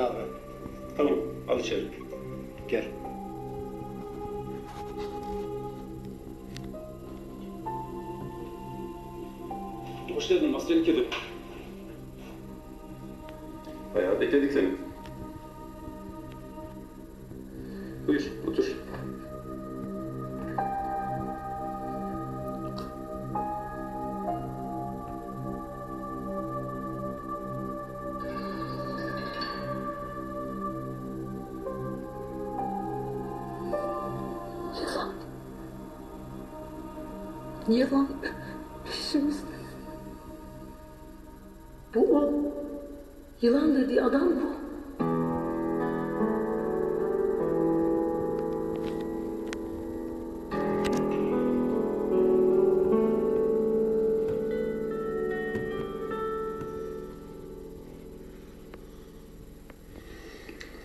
Abi. Tamam, al içeri. Gel. Hoş geldin maskeli kedi. Bayağı bekledik seni. Yılan peşimizde. Bu o. Yılan dediği adam bu.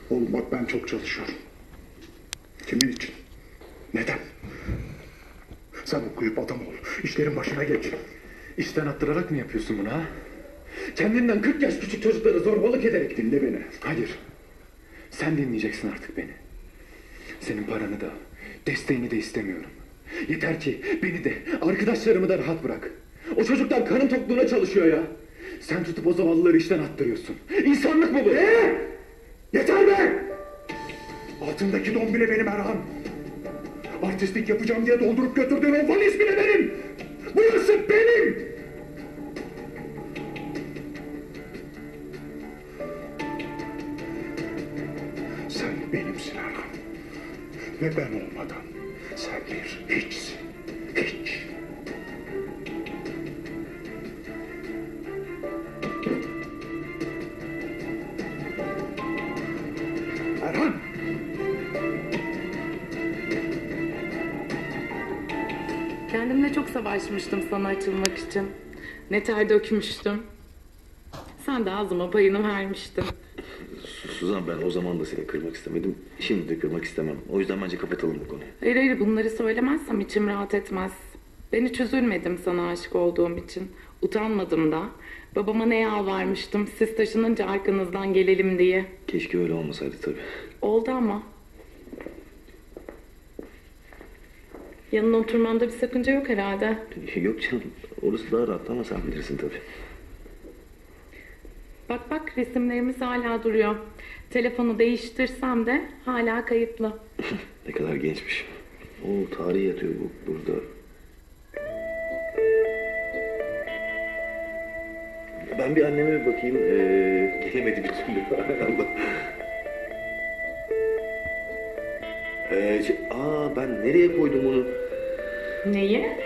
Oğlum bak ben çok çalışıyorum. Kimin için? Neden? Sen okuyup adam ol. İşlerin başına geç. İşten attırarak mı yapıyorsun bunu ha? Kendinden 40 yaş küçük çocukları zorbalık ederek Dinle beni. Hayır. Sen dinleyeceksin artık beni. Senin paranı da, desteğini de istemiyorum. Yeter ki beni de, arkadaşlarımı da rahat bırak. O çocuklar karın tokluğuna çalışıyor ya. Sen tutup o zavallıları işten attırıyorsun. İnsanlık mı bu? Ee? Yeter be! Altındaki don bile benim Erhan. Artistlik yapacağım diye doldurup götürdüğün o valiz bile benim. Burası benim. Sen benimsin Erhan. Ve ben olmadan sen bir hiçsin. Kendimle çok savaşmıştım sana açılmak için. Ne ter dökmüştüm. Sen de ağzıma payını vermiştin. Suzan ben o zaman da seni kırmak istemedim. Şimdi de kırmak istemem. O yüzden bence kapatalım bu konuyu. Hayır hayır bunları söylemezsem içim rahat etmez. Ben hiç üzülmedim sana aşık olduğum için. Utanmadım da. Babama ne yalvarmıştım siz taşınınca arkanızdan gelelim diye. Keşke öyle olmasaydı tabii. Oldu ama. Yanına oturmamda bir sakınca yok herhalde. Yok canım. Orası daha rahat ama sen bilirsin tabii. Bak bak resimlerimiz hala duruyor. Telefonu değiştirsem de hala kayıtlı. ne kadar gençmiş. O tarih yatıyor bu burada. Ben bir anneme bir bakayım. Ee, gelemedi bir türlü. Allah. Ee, şey- aa ben nereye koydum onu? Neyi?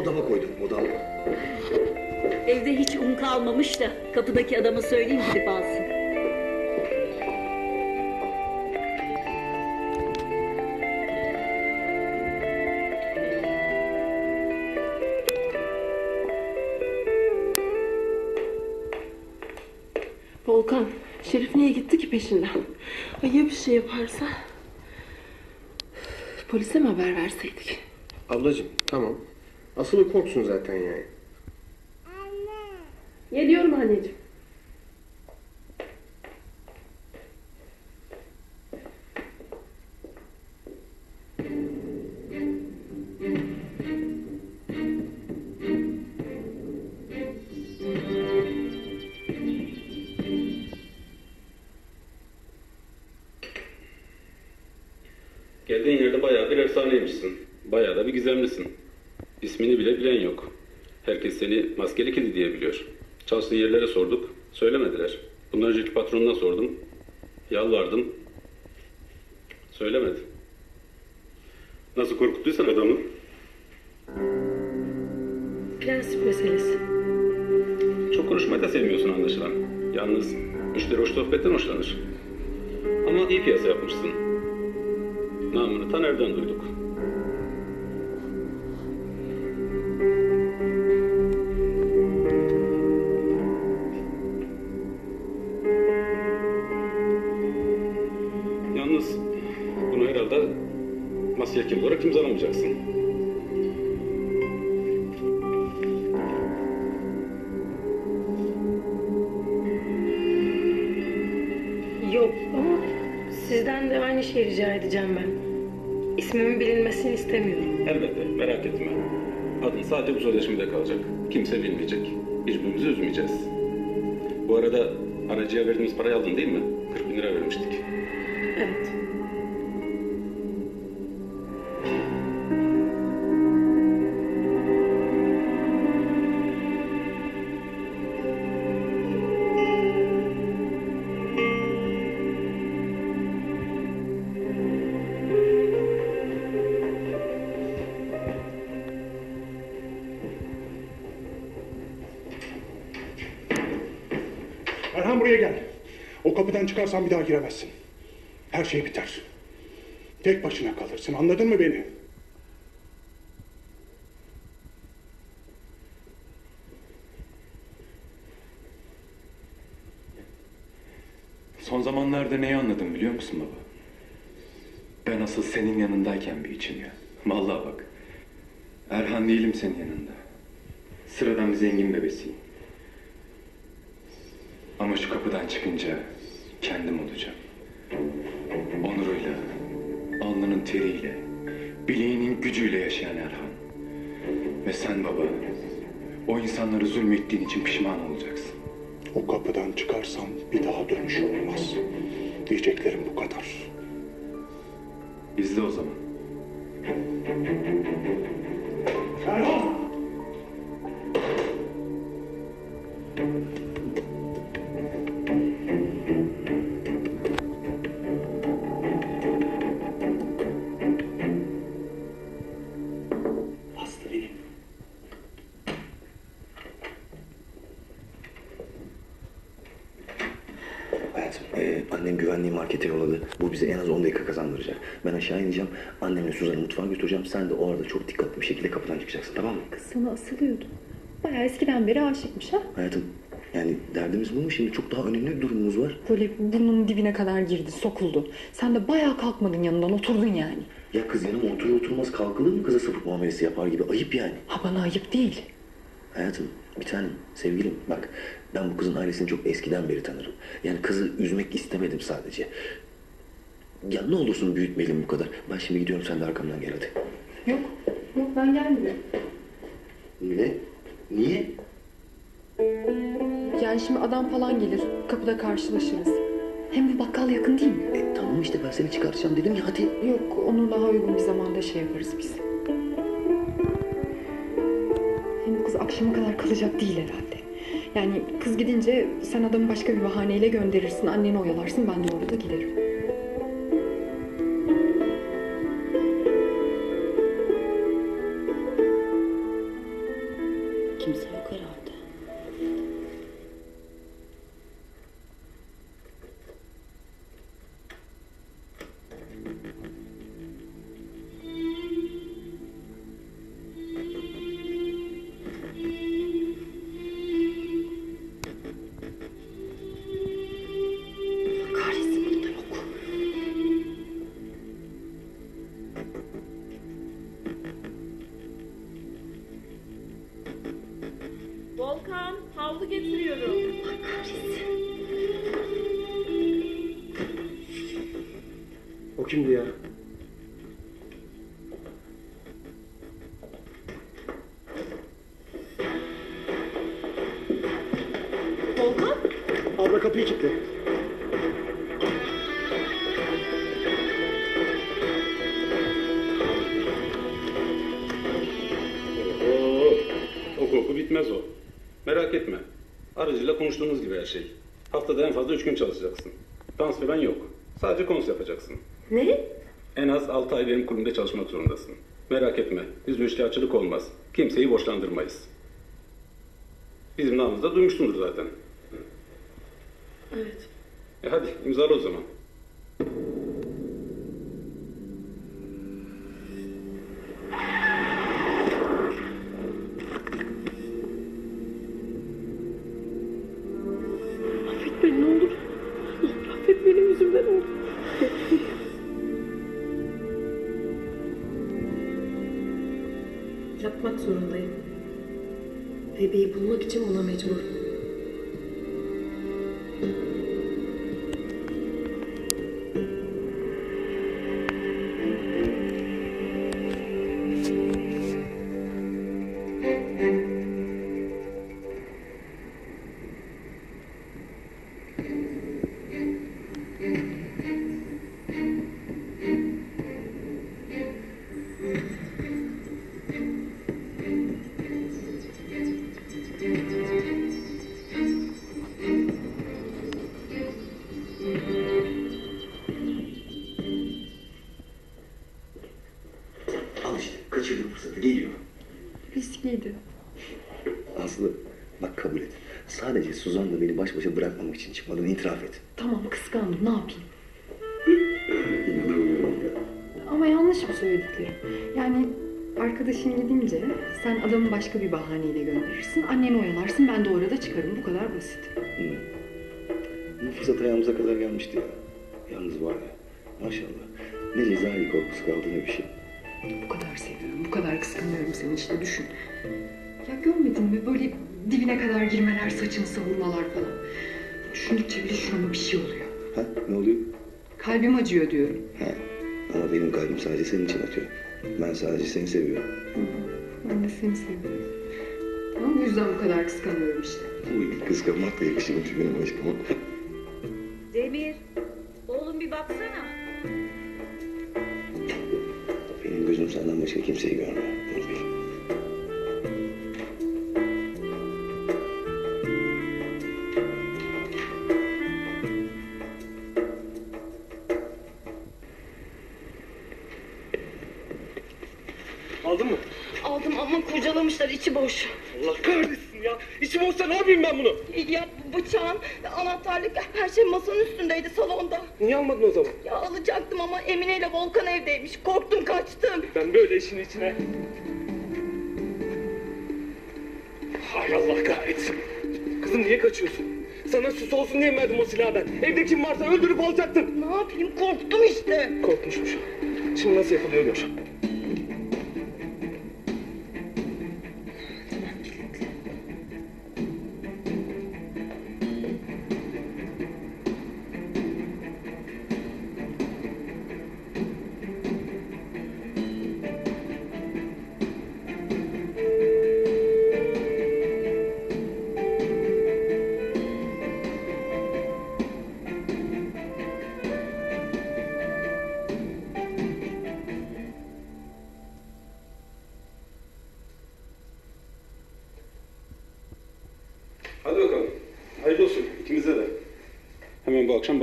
Odama koydum odama. Evde hiç un kalmamış da kapıdaki adama söyleyeyim gidip alsın. Volkan, Şerif niye gitti ki peşinden? Ay ya bir şey yaparsa? Polise mi haber verseydik? Ablacığım tamam. Asıl korksun zaten yani. Geliyorum anneciğim. Herkes seni maskeli kedi diye biliyor. Çalıştığın yerlere sorduk, söylemediler. Bundan önceki patronuna sordum. Yalvardım. Söylemedi. Nasıl korkuttuysan adamı. Prensip meselesi. Çok konuşmayı da sevmiyorsun anlaşılan. Yalnız müşteri hoş sohbetten hoşlanır. Ama iyi piyasa yapmışsın. Namını ta nereden duyduk? Edeceğim ben. İsmimin bilinmesini istemiyorum. Elbette merak etme. Adın sadece bu sözleşmede kalacak. Kimse bilmeyecek. Hiçbirimizi üzmeyeceğiz. Bu arada aracıya verdiğimiz parayı aldın değil mi? 40 bin lira vermiştik. Evet. Buraya gel. O kapıdan çıkarsan bir daha giremezsin. Her şey biter. Tek başına kalırsın. Anladın mı beni? Son zamanlarda neyi anladım biliyor musun baba? Ben asıl senin yanındayken bir içim ya. Vallahi bak. Erhan değilim senin yanında. Sıradan bir zengin bebesiyim. Ama şu kapıdan çıkınca kendim olacağım. Onuruyla, alnının teriyle, bileğinin gücüyle yaşayan Erhan. Ve sen baba, o insanları zulmettiğin için pişman olacaksın. O kapıdan çıkarsan bir daha dönüş olmaz. Diyeceklerim bu kadar. İzle o zaman. Erhan! Annem güvenliği markete yolladı. Bu bize en az 10 dakika kazandıracak. Ben aşağı ineceğim. Annemle Suzan'ı mutfağa götüreceğim. Sen de o arada çok dikkatli bir şekilde kapıdan çıkacaksın. Tamam mı? Kız sana asılıyordu. Bayağı eskiden beri aşıkmış ha. Hayatım, yani derdimiz bu mu? Şimdi çok daha önemli bir durumumuz var. Böyle burnunun dibine kadar girdi, sokuldu. Sen de bayağı kalkmadın yanından, oturdun yani. Ya kız yanıma oturur oturmaz kalkılır mı kıza sapık muamelesi yapar gibi? Ayıp yani. Ha bana ayıp değil. Hayatım bir tanem sevgilim bak ben bu kızın ailesini çok eskiden beri tanırım. Yani kızı üzmek istemedim sadece. Ya ne olursun büyütmeyelim bu kadar. Ben şimdi gidiyorum sen de arkamdan gel hadi. Yok, yok ben gelmiyorum. Ne? Niye? Yani şimdi adam falan gelir, kapıda karşılaşırız. Hem bu bakkal yakın değil mi? E, tamam işte ben seni çıkartacağım dedim ya hadi. Yok, onu daha uygun bir zamanda şey yaparız biz. Kız akşama kadar kalacak değil herhalde. Yani kız gidince sen adamı başka bir bahaneyle gönderirsin, anneni oyalarsın, ben de orada giderim. Volkan, havlu getiriyorum. O kimdi ya? Volkan? Abla kapıyı kilitle. Oo, o koku bitmez o. Merak etme. Aracıyla konuştuğumuz gibi her şey. Haftada en fazla üç gün çalışacaksın. Dans falan yok. Sadece kons yapacaksın. Ne? En az 6 ay benim kulübümde çalışmak zorundasın. Merak etme. Biz üçkağıtçılık olmaz. Kimseyi borçlandırmayız. Bizim namımızda duymuşsundur zaten. Evet. E hadi imzala o zaman. Aslı bak kabul et. Sadece Suzan'la beni baş başa bırakmamak için çıkmadın itiraf et. Tamam kıskandım ne yapayım? İnanamıyorum ya. Ama yanlış mı söylediklerim? Yani arkadaşın gidince sen adamı başka bir bahaneyle gönderirsin. Anneni oyalarsın ben de orada çıkarım. Bu kadar basit. Bu fırsat ayağımıza kadar gelmişti ya. Yalnız var ya maşallah. Ne cezaevi korkusu kaldı ne bir şey. Bu kadar seviyorum, bu kadar kıskanıyorum seni işte düşün. Ya görmedin mi böyle dibine kadar girmeler, saçını savurmalar falan. Düşündükçe bile şurama bir şey oluyor. Ha ne oluyor? Kalbim acıyor diyorum. Ha. Ama benim kalbim sadece senin için atıyor. Ben sadece seni seviyorum. Ben de seni seviyorum. Ama bu yüzden bu kadar kıskanıyorum işte. Uy kıskanmak da yakışırmış benim aşkıma. Gözüm senden başka kimseyi görmüyor. Aldın mı? Aldım ama kurcalamışlar içi boş. Allah kahretsin ya. İçim olsa ne yapayım ben bunu? Ya bıçağın, anahtarlık her şey masanın üstündeydi salonda. Niye almadın o zaman? Ya alacaktım ama Emine ile Volkan evdeymiş. Korktum kaçtım. Ben böyle işin içine... Hay Allah kahretsin. Kızım niye kaçıyorsun? Sana süs olsun diye mi verdim o silahı ben? Evde kim varsa öldürüp alacaktım. Ne yapayım korktum işte. Korkmuşmuş. Şimdi nasıl yapılıyor gör.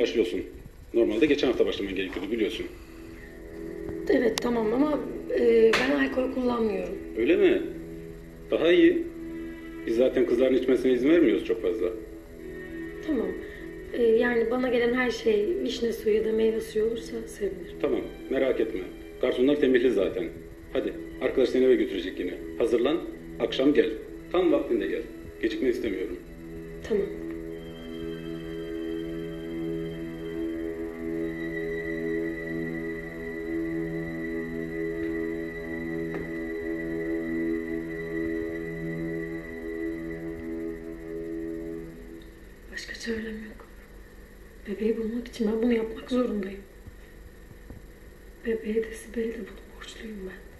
Başlıyorsun. Normalde geçen hafta başlaman gerekiyordu biliyorsun. Evet tamam ama e, ben alkol kullanmıyorum. Öyle mi? Daha iyi. Biz zaten kızların içmesine izin vermiyoruz çok fazla. Tamam. E, yani bana gelen her şey vişne suyu ya da meyve suyu olursa sevinirim. Tamam merak etme. Garsonlar tembihli zaten. Hadi arkadaş seni eve götürecek yine. Hazırlan akşam gel. Tam vaktinde gel. Gecikme istemiyorum. Tamam. Çarem yok. Bebeği bulmak için ben bunu yapmak zorundayım. Bebeğe de Sibel'e de bunu borçluyum ben.